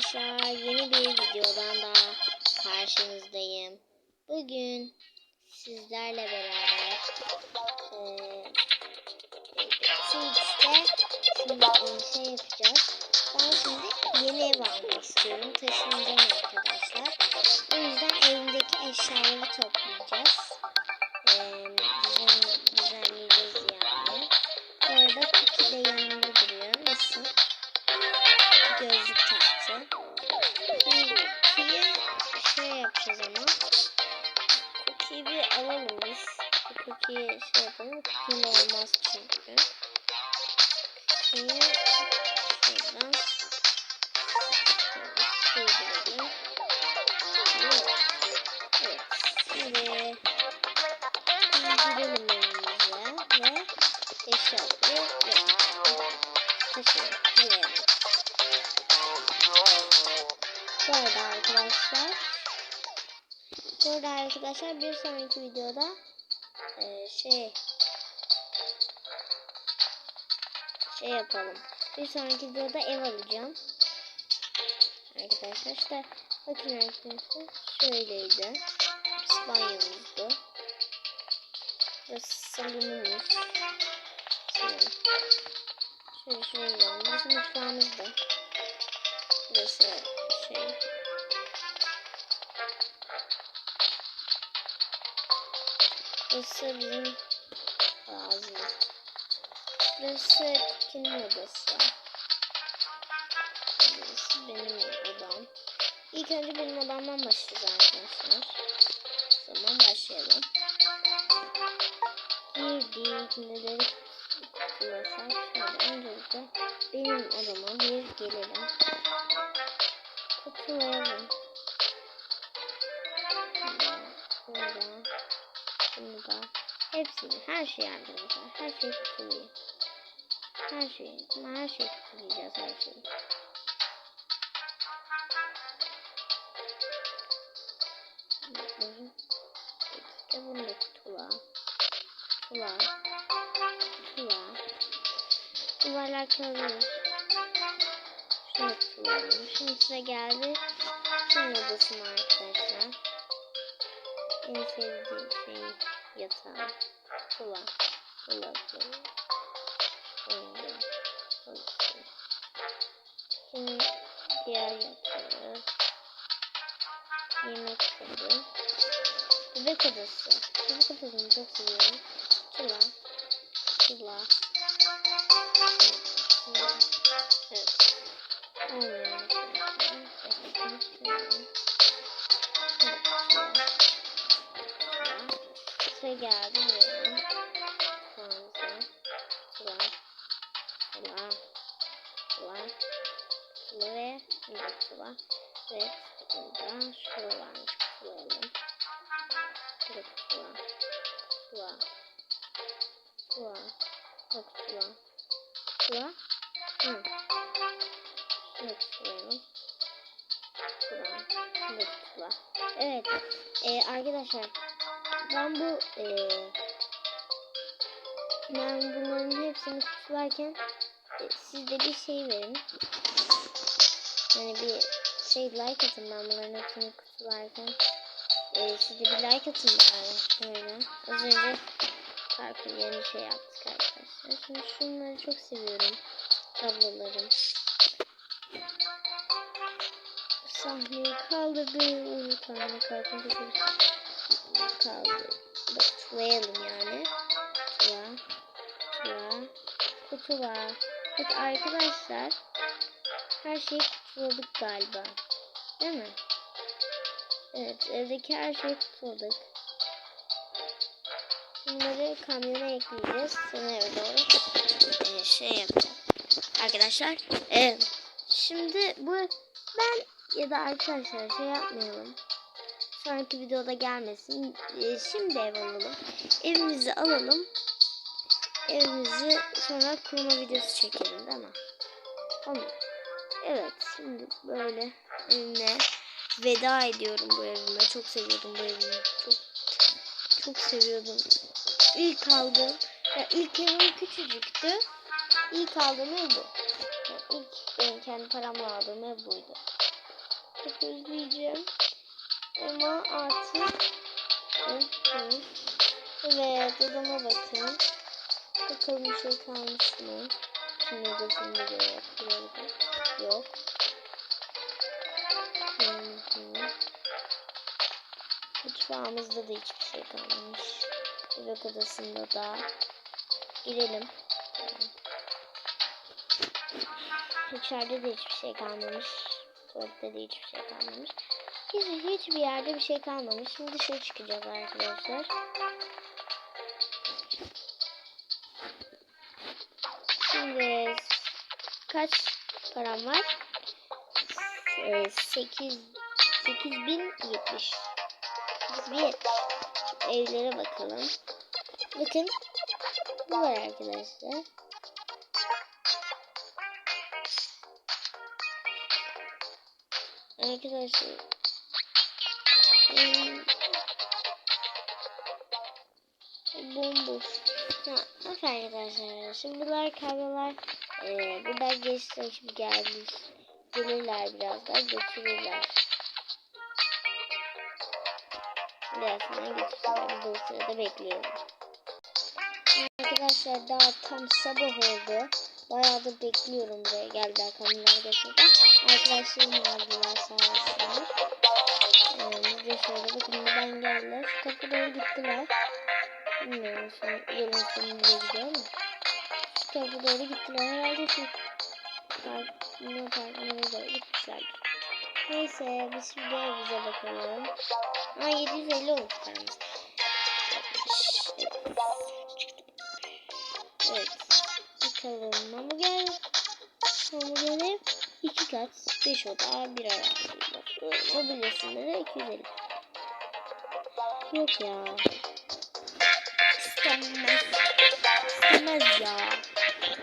arkadaşlar yeni bir videodan daha karşınızdayım. Bugün sizlerle beraber Twitch'te şimdi e, şey yapacağız. Ben şimdi yeni ev almak istiyorum. Taşınacağım arkadaşlar. Biz. Bu Cookie'yi şey yapalım. Cookie'yle olmaz çünkü. Cookie'yi şuradan koyduralım. Evet. Şimdi girelim evimize ve eşyaları taşıyalım. Bu arada arkadaşlar Bu arada arkadaşlar bir sonraki videoda e, şey şey yapalım. Bir sonraki videoda ev alacağım. Arkadaşlar işte bakın arkadaşlar şöyleydi. İspanya'mızdı. Burası salonumuz. Şöyle şöyle şöyle. Burası mutfağımızdı. Burası şey. Burası bizim ağzımız. Burası kimin odası? Burası benim odam. İlk önce benim odamdan başlayacağız arkadaşlar. O zaman başlayalım. Girdik. Neleri kutularsak şöyle öncelikle benim odama bir gelelim. Her şeyi arkadaşlar. Her şeyi kutulayın. Her şeyi. Ama her şeyi kutulayacağız. Her. Bakın. İşte bunu da kutula. Kutula. Kutula. Duvarlar kalır. Şunu kutulayalım. Şimdi sıra geldi. Şunun odasına arkadaşlar. En sevdiğim şey yatağı. Kula. Dolapları. Oyuncu. Odası. Şimdi diğer yatağı. Yemek tadı. Bebek odası. Bebek odasını çok seviyorum. Kula. Kula. Evet. Evet. Olmuyor arkadaşlar. Bakın şöyle. Sıra geldi buraya. Kanka. Sıra. Sıra. Sıra. Sıra ve bir sıra. Ve burada şuralarmış kutulayalım. Şurada kutular. Kutular. Kutular. Bak kutular. Kutular. Hı. Şurada kutulayalım. Kutular. Şurada kutular. Evet. Ee, arkadaşlar ben bu e, ben bunların hepsini kutularken e, siz de bir şey verin. Yani bir şey like atın ben bunların hepsini kutularken. E, siz de bir like atın bari. Böyle. Az önce farklı yeni şey yaptık arkadaşlar. Şimdi şunları çok seviyorum. Tablolarım. Sahneyi kaldırdım. Sahneyi kaldırdım kaldı. Baklayalım yani. Kutuya. Kutuya. Kutuya. Evet arkadaşlar. Her şeyi kutuladık galiba. Değil mi? Evet evdeki her şeyi kutuladık. Bunları kamyona ekleyeceğiz. Sonra eve doğru ee, şey yapacağım. Arkadaşlar. Evet. Şimdi bu ben ya da arkadaşlar şey yapmayalım sonraki videoda gelmesin. Ee, şimdi ev alalım. Evimizi alalım. Evimizi sonra kurma videosu çekelim değil mi? Tamam. Evet şimdi böyle evime veda ediyorum bu evime. Çok seviyordum bu evimi. Çok çok seviyordum. İlk aldığım ya ilk evim küçücüktü. İlk aldığım ev bu. Yani ilk benim kendi paramla aldığım ev buydu. Çok özleyeceğim. Ama artık Hı. Evet odama bakın. Bakalım bir şey kalmış mı? Şimdi odasında da yok. Burada yok. Mutfağımızda da hiçbir şey kalmamış. Bebek odasında da. Girelim. İçeride de hiçbir şey kalmamış. Tuvalette de hiçbir şey kalmamış. Hiç, hiçbir yerde bir şey kalmamış. Şimdi dışarı çıkacağız arkadaşlar. Şimdi kaç param var? Ee, 8 8070. 8070. Evlere bakalım. Bakın. Bu var arkadaşlar. Arkadaşlar. Bomboş. Ha, bak arkadaşlar. Şimdi bunlar kablolar e, buradan geçti şimdi gelmiş. Gelirler birazdan götürürler. Birazdan götürürler. O sırada bekliyorum. Arkadaşlar daha tam sabah oldu. Bayağıdır bekliyorum buraya geldiler kameralar getirdi. Arkadaşlarım aldılar sağ olsunlar. Şöyle bakın buradan geldiler. Şu doğru gittiler. Bilmiyorum son yolun sonunda gidiyor ama. Şu doğru gittiler. Herhalde şu parkına parkına doğru gitmişlerdir. Neyse biz şimdi evimize bakalım. Ha 750 olmuş paramız. Evet. Bakalım hamburger. Hamburger iki kat, beş oda, bir arazi. Mobilyasında da 250. Yok ya. İstemez. İstemez ya.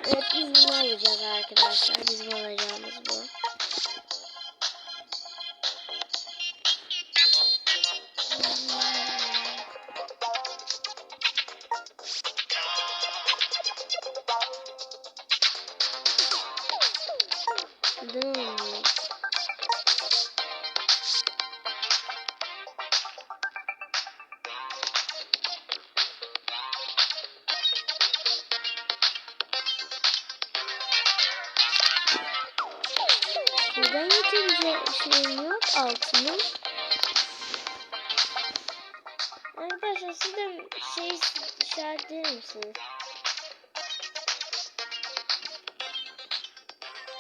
Evet biz bunu alacağız arkadaşlar. Bizim alacağımız bu. Neden yeterince şeyim yok altının? Arkadaşlar siz de şey işaretler misiniz?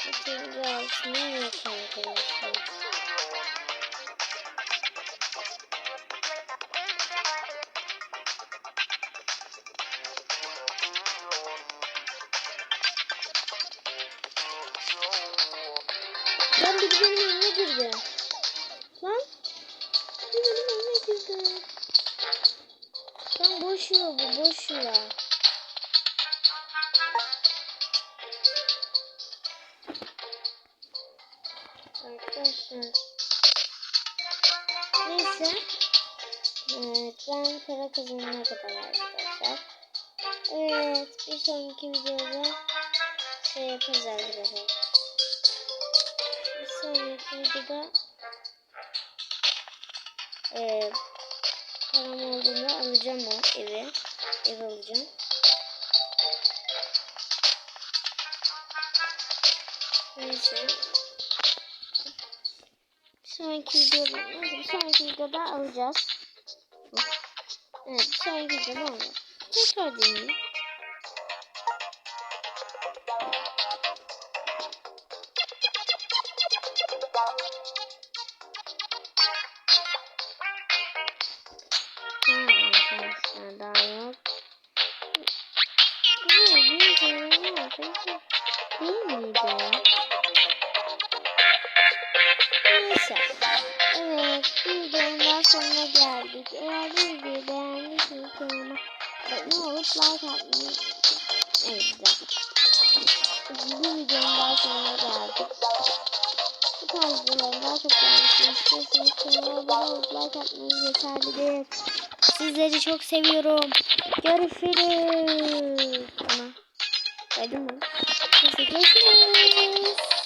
Yeterince altının yok arkadaşlar. Bir benim önüme girdi. Lan. Bir benim önüme girdi. Lan boş yol bu boş yol. Arkadaşlar. Neyse. Evet ben para kazanana kadar arkadaşlar. Evet bir sonraki videoda şey yaparız arkadaşlar. Bir sonraki videoda e, param olduğunda alacağım o evi. Ev alacağım. Neyse. Bir sonraki videoda, neyse bir sonraki videoda alacağız. Evet bir sonraki videoda alacağız. Tekrar deneyeyim. Bu ne? Bir görevim var. Değil miydi? Neyse. Evet. Videonun sonuna geldik. Eğer bu videoyu beğendiyseniz kanalıma Evet. Bu videonun daha geldik. Bu tarz videoların daha çok gelmesini istiyorsanız. Sizleri çok seviyorum. Görüşürüz. Geldim mi? Görüşürüz.